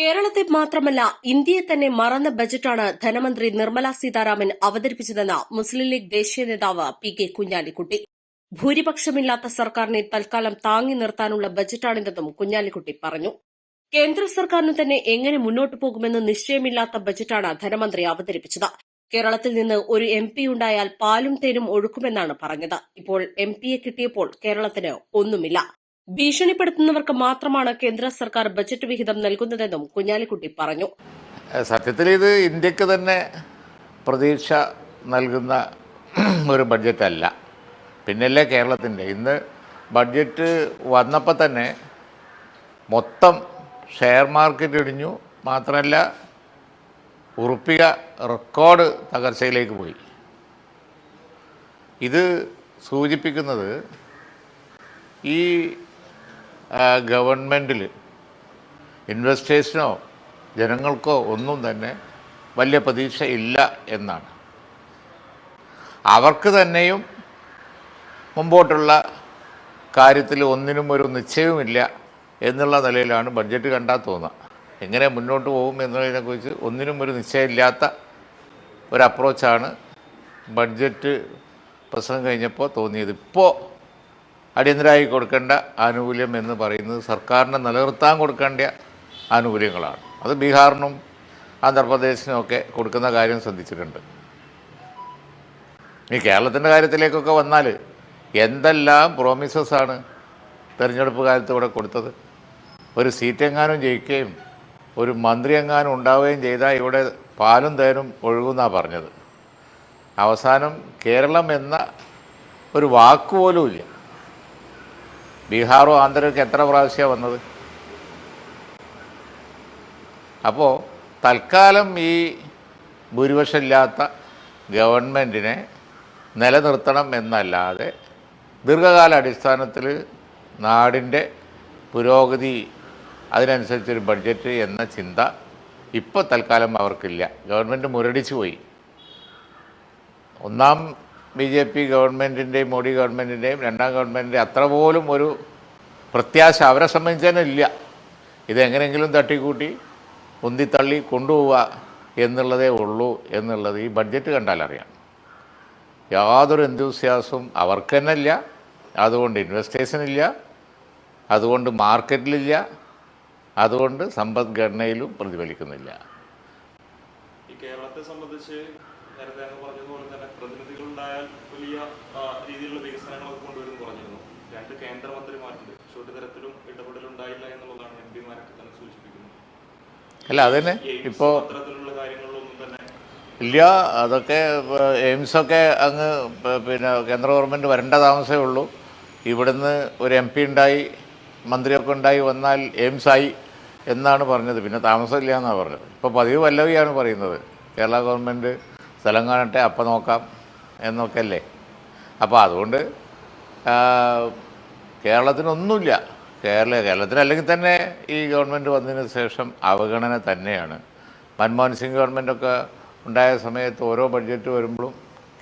കേരളത്തെ മാത്രമല്ല ഇന്ത്യയെ തന്നെ മറന്ന ബജറ്റാണ് ധനമന്ത്രി നിർമ്മല സീതാരാമൻ അവതരിപ്പിച്ചതെന്ന് മുസ്ലിം ലീഗ് ദേശീയ നേതാവ് പി കെ കുഞ്ഞാലിക്കുട്ടി. ഭൂരിപക്ഷമില്ലാത്ത സർക്കാരിനെ തൽക്കാലം താങ്ങി നിർത്താനുള്ള ബജറ്റാണിതെന്നും കുഞ്ഞാലിക്കുട്ടി പറഞ്ഞു. കേന്ദ്ര സർക്കാരിന് തന്നെ എങ്ങനെ മുന്നോട്ടു പോകുമെന്ന് നിശ്ചയമില്ലാത്ത ബജറ്റാണ് ധനമന്ത്രി അവതരിപ്പിച്ചത്. കേരളത്തിൽ നിന്ന് ഒരു എം പി ഉണ്ടായാൽ പാലും തേനും ഒഴുക്കുമെന്നാണ് പറഞ്ഞത്. ഇപ്പോൾ എം പിയെ കിട്ടിയപ്പോൾ കേരളത്തിന് ഒന്നുമില്ല. ഭീഷണിപ്പെടുത്തുന്നവർക്ക് മാത്രമാണ് കേന്ദ്ര സർക്കാർ ബജറ്റ് വിഹിതം നൽകുന്നതെന്നും കുഞ്ഞാലിക്കുട്ടി പറഞ്ഞു. സത്യത്തിൽ ഇത് ഇന്ത്യയ്ക്ക് തന്നെ പ്രതീക്ഷ നൽകുന്ന ഒരു ബഡ്ജറ്റല്ല പിന്നല്ലേ കേരളത്തിന്റെ ഇന്ന് ബഡ്ജറ്റ് വന്നപ്പോൾ തന്നെ മൊത്തം ഷെയർ മാർക്കറ്റ് ഇടിഞ്ഞു. മാത്രമല്ല ഉറുപ്പിക റെക്കോർഡ് തകർച്ചയിലേക്ക് പോയി. ഇത് സൂചിപ്പിക്കുന്നത് ഈ ഗവൺമെന്റിൽ ഇൻവെസ്റ്റേഴ്സിനോ ജനങ്ങൾക്കോ ഒന്നും തന്നെ വലിയ പ്രതീക്ഷ ഇല്ല എന്നാണ്. അവർക്ക് തന്നെയും മുമ്പോട്ടുള്ള കാര്യത്തിൽ ഒന്നിനും ഒരു നിശ്ചയവുമില്ല എന്നുള്ള നിലയിലാണ് ബഡ്ജറ്റ് കണ്ടാൽ തോന്നുക എങ്ങനെ മുന്നോട്ട് പോകും എന്നതിനെക്കുറിച്ച് ഒന്നിനും ഒരു നിശ്ചയമില്ലാത്ത ഒരു അപ്രോച്ചാണ് ബഡ്ജറ്റ് പ്രസംഗം കഴിഞ്ഞപ്പോൾ തോന്നിയത്. ഇപ്പോൾ അടിയന്തരമായി കൊടുക്കേണ്ട ആനുകൂല്യം എന്ന് പറയുന്നത് സർക്കാരിനെ നിലനിർത്താൻ കൊടുക്കേണ്ട ആനുകൂല്യങ്ങളാണ്. അത് ബീഹാറിനും ആന്ധ്രാപ്രദേശിനും ഒക്കെ കൊടുക്കുന്ന കാര്യം ശ്രദ്ധിച്ചിട്ടുണ്ട്. ഈ കേരളത്തിന്റെ കാര്യത്തിലേക്കൊക്കെ വന്നാൽ എന്തെല്ലാം പ്രോമിസസാണ് തിരഞ്ഞെടുപ്പ് കാലത്ത് ഇവിടെ കൊടുത്തത്? ഒരു സീറ്റ് എങ്ങാനും ജയിക്കുകയും ഒരു മന്ത്രി എങ്ങാനും ഉണ്ടാവുകയും ചെയ്താൽ ഇവിടെ പാലും തേനും ഒഴുകുന്നാണ് പറഞ്ഞത്. അവസാനം കേരളം എന്ന ഒരു വാക്കുപോലും ഇല്ല ബീഹാറോ ആന്ധ്രയൊക്കെ എത്ര പ്രാവശ്യമാണ് വന്നത്? അപ്പോൾ തൽക്കാലം ഈ ഭൂരിപക്ഷമില്ലാത്ത ഗവൺമെന്റിനെ നിലനിർത്തണം എന്നല്ലാതെ ദീർഘകാല അടിസ്ഥാനത്തിൽ നാടിന്റെ പുരോഗതി അതിനനുസരിച്ചൊരു ബഡ്ജറ്റ് എന്ന ചിന്ത ഇപ്പോൾ തൽക്കാലം അവർക്കില്ല. ഗവൺമെന്റ് മുരടിച്ചു പോയി. ഒന്നാം ബി ജെ പി ഗവൺമെന്റിന്റെയും മോഡി ഗവൺമെന്റിന്റെയും രണ്ടാം ഗവൺമെന്റിന്റെ അത്ര പോലും ഒരു പ്രത്യാശ അവരെ സംബന്ധിച്ച് തന്നെ ഇല്ല. ഇതെങ്ങനെയെങ്കിലും തട്ടിക്കൂട്ടി ഉന്തിത്തള്ളി കൊണ്ടുപോവുക എന്നുള്ളതേ ഉള്ളൂ എന്നുള്ളത് ഈ ബഡ്ജറ്റ് കണ്ടാലറിയാം യാതൊരു എന്തൂസ്യാസവും അവർക്ക് തന്നെ ഇല്ല. അതുകൊണ്ട് ഇൻവെസ്റ്റേഴ്സിനില്ല അതുകൊണ്ട് മാർക്കറ്റിലില്ല അതുകൊണ്ട് സമ്പദ്ഘടനയിലും പ്രതിഫലിക്കുന്നില്ല. കേരളത്തെ സംബന്ധിച്ച് നേരത്തെ പറഞ്ഞതുപോലെ തന്നെ പ്രതിനിധികളുണ്ടായാൽ വലിയ രീതിയിലുള്ള വികസനങ്ങളൊക്കെ കൊണ്ടുവരും പറഞ്ഞിരുന്നു. രണ്ട് കേന്ദ്രമന്ത്രിമാരുണ്ട്. പക്ഷെ ഒരു തരത്തിലും ഇടപെടലുണ്ടായില്ല എന്നുള്ളതാണ് എം പിമാരൊക്കെ തന്നെ സൂചിപ്പിക്കുന്നത്. അല്ല അതന്നെ. ഇപ്പോൾ അത്തരത്തിലുള്ള കാര്യങ്ങളിലൊന്നും തന്നെ ഇല്ല. അതൊക്കെ എയിംസൊക്കെ അങ്ങ് പിന്നെ കേന്ദ്ര ഗവൺമെന്റ് വരേണ്ട താമസമേ ഉള്ളൂ. ഇവിടുന്ന് ഒരു എം പി ഉണ്ടായി മന്ത്രിയൊക്കെ ഉണ്ടായി വന്നാൽ എയിംസായി എന്നാണ് പറഞ്ഞത്. പിന്നെ താമസമില്ല എന്നാണ് പറഞ്ഞത്. ഇപ്പോൾ പതിവ് പല്ലവിയാണ് പറയുന്നത്. കേരള ഗവൺമെന്റ് സ്ഥലം കാണട്ടെ അപ്പം നോക്കാം. എന്നൊക്കെ അല്ലേ അപ്പോൾ അതുകൊണ്ട് കേരളത്തിനൊന്നുമില്ല. കേരള കേരളത്തിന് അല്ലെങ്കിൽ തന്നെ ഈ ഗവൺമെന്റ് വന്നതിന് ശേഷം അവഗണന തന്നെയാണ്. മൻമോഹൻ സിംഗ് ഗവൺമെന്റൊക്കെ ഉണ്ടായ സമയത്ത് ഓരോ ബഡ്ജറ്റ് വരുമ്പോഴും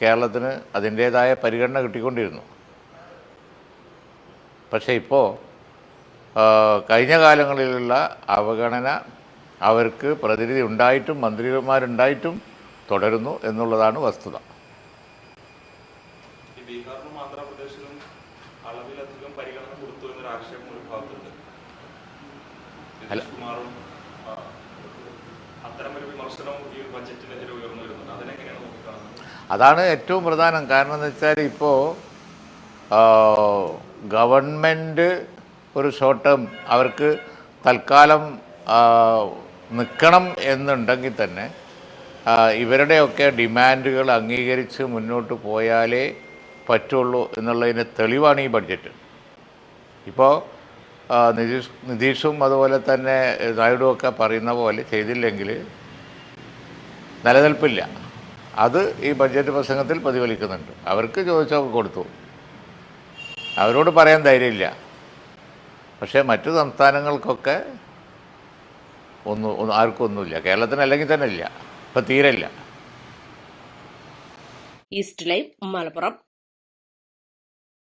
കേരളത്തിന് അതിന്റേതായ പരിഗണന കിട്ടിക്കൊണ്ടിരുന്നു. പക്ഷേ ഇപ്പോൾ കഴിഞ്ഞ കാലങ്ങളിലുള്ള അവഗണന അവർക്ക് പ്രതിനിധി ഉണ്ടായിട്ടും മന്ത്രിമാരുണ്ടായിട്ടും തുടരുന്നു എന്നുള്ളതാണ് വസ്തുത. ബീഹാറിനും ആന്ധ്രാപ്രദേശിലും അളവിലധികം പരിഗണന കൊടുത്തു എന്നൊരു ആക്ഷേപം ഒരു ഭാഗത്തുണ്ട്. കുമാറും ആ, അത്തരമൊരു വിമർശനം ഈ ബജറ്റിനെതിരെ ഉയർന്നു വരുന്നുണ്ട്. അതിനെങ്ങനെയാണ് നോക്കിക്കാണുന്നത്? അതാണ് ഏറ്റവും പ്രധാനം. കാരണം എന്ന് വെച്ചാൽ ഇപ്പോൾ ഗവൺമെന്റ് ഒരു ഷോർട്ട് ടേം അവർക്ക് തൽക്കാലം നിൽക്കണം എന്നുണ്ടെങ്കിൽ തന്നെ ഇവരുടെയൊക്കെ ഡിമാൻഡുകൾ അംഗീകരിച്ച് മുന്നോട്ട് പോയാലേ പറ്റുള്ളൂ എന്നുള്ളതിന് തെളിവാണ് ഈ ബഡ്ജറ്റ്. ഇപ്പോൾ നിതീഷ് നിതീഷും അതുപോലെ തന്നെ നായിഡുവും ഒക്കെ പറയുന്ന പോലെ ചെയ്തില്ലെങ്കിൽ നിലനിൽപ്പില്ല. അത് ഈ ബഡ്ജറ്റ് പ്രസംഗത്തിൽ പ്രതിഫലിക്കുന്നുണ്ട്. അവർക്ക് ചോദിച്ചവർ കൊടുത്തു. അവരോട് പറയാൻ ധൈര്യമില്ല. പക്ഷേ മറ്റു സംസ്ഥാനങ്ങൾക്കൊക്കെ ഒന്നും ആർക്കും ഒന്നുമില്ല കേരളത്തിന് അല്ലെങ്കിൽ തന്നെ ഇല്ല. ഇപ്പം തീരെ ഇല്ല. East life Malappuram.